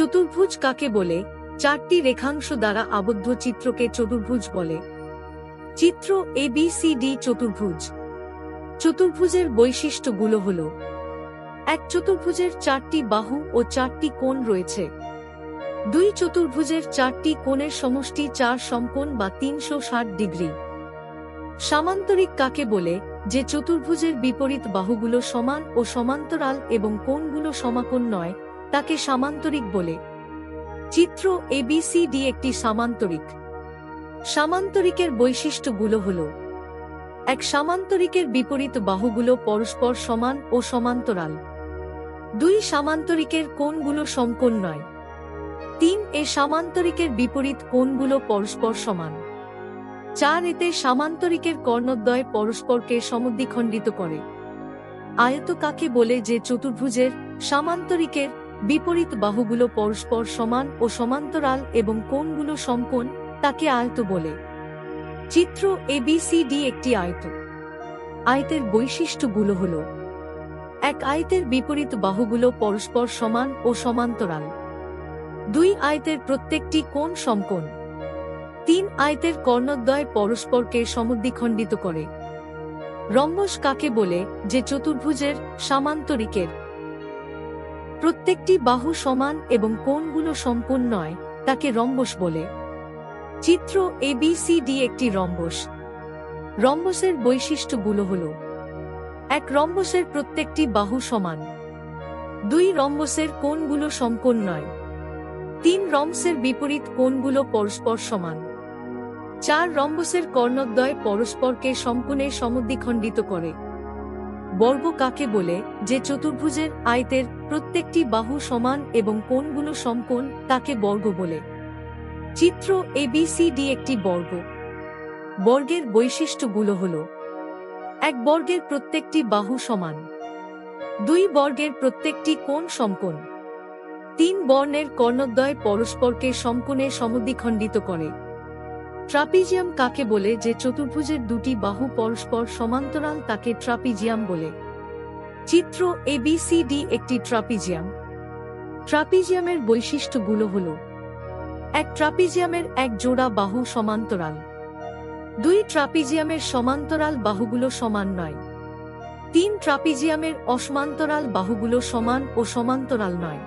চতুর্ভুজ কাকে বলে? চারটি রেখাংশ দ্বারা আবদ্ধ চিত্রকে চতুর্ভুজ বলে। চিত্র এ বি সি ডি চতুর্ভুজ। চতুর্ভুজের বৈশিষ্ট্যগুলো হল। এক চতুর্ভুজের চারটি বাহু ও চারটি কোণ রয়েছে। দুই চতুর্ভুজের চারটি কোণের সমষ্টি চার সমকোণ বা তিনশো ষাট ডিগ্রি। সামান্তরিক কাকে বলে? যে চতুর্ভুজের বিপরীত বাহুগুলো সমান ও সমান্তরাল এবং কোণগুলো সমাকোণ নয় তাকে সামান্তরিক বলে। চিত্র এবিসিডি একটি সামান্তরিক। সামান্তরিকের বৈশিষ্ট্যগুলো হল, এক সামান্তরিকের বিপরীত বাহুগুলো পরস্পর সমান ও সমান্তরাল। দুই সামান্তরিকের কোণগুলো সমকোণ নয়। তিন, এ সামান্তরিকের বিপরীত কোণগুলো পরস্পর সমান। চার, এতে সামান্তরিকের কর্ণদ্বয় পরস্পরকে সমদ্বিখণ্ডিত করে। আয়ত কাকে বলে যে চতুর্ভুজের সামান্তরিকের বিপরীত বাহুগুলো পরস্পর সমান ও সমান্তরাল এবং কোণগুলো সমকোণ, তাকে আয়ত বলে। চিত্র এবিসিডি একটি আয়ত। আয়তের বৈশিষ্ট্যগুলো হল এক আয়তের বিপরীত বাহুগুলো পরস্পর সমান ও সমান্তরাল। দুই আয়তের প্রত্যেকটি কোণ সমকোণ। তিন আয়তের কর্ণদ্বয় পরস্পরকে সমদ্বিখণ্ডিত করে। রম্বস কাকে বলে? যে চতুর্ভুজের, সামান্তরিকের। প্রত্যেকটি বাহু সমান এবং কোণগুলো সম্পূর্ণ নয়, তাকে রম্বস বলে। চিত্র এবিসিডি একটি রম্বস। রম্বসের বৈশিষ্ট্যগুলো হল, এক রম্বসের প্রত্যেকটি বাহু সমান। দুই রম্বসের কোণগুলো সম্পূর্ণ নয়। তিন রম্বসের বিপরীত কোণগুলো পরস্পর সমান। চার রম্বসের কর্ণদ্বয় পরস্পরকে সম্পূর্ণে সমদ্বিখণ্ডিত করে। বর্গ কাকে বলে? যে চতুর্ভুজের আয়তের প্রত্যেকটি বাহু সমান এবং কোণগুলো সমকোণ, তাকে বর্গ বলে। চিত্র এবিসিডি একটি বর্গ। বর্গের বৈশিষ্ট্যগুলো হল এক বর্গের প্রত্যেকটি বাহু সমান। দুই বর্গের প্রত্যেকটি কোণ সমকোণ। তিন বর্ণের কর্ণদ্বয় পরস্পরকে সমকোণে সমদ্বিখণ্ডিত করে। ট্রাপিজিয়াম কাকে বলে যে চতুর্ভুজের দুটি বাহু পরস্পর সমান্তরাল তাকে ট্রাপিজিয়াম বলে? চিত্র এবিসিডি একটি ট্রাপিজিয়াম। ট্রাপিজিয়ামের বৈশিষ্ট্যগুলো হল এক ট্রাপিজিয়ামের এক জোড়া বাহু সমান্তরাল। দুই ট্রাপিজিয়ামের সমান্তরাল বাহুগুলো সমান নয়। তিন ট্রাপিজিয়ামের অসমান্তরাল বাহুগুলো সমান ও সমান্তরাল নয়।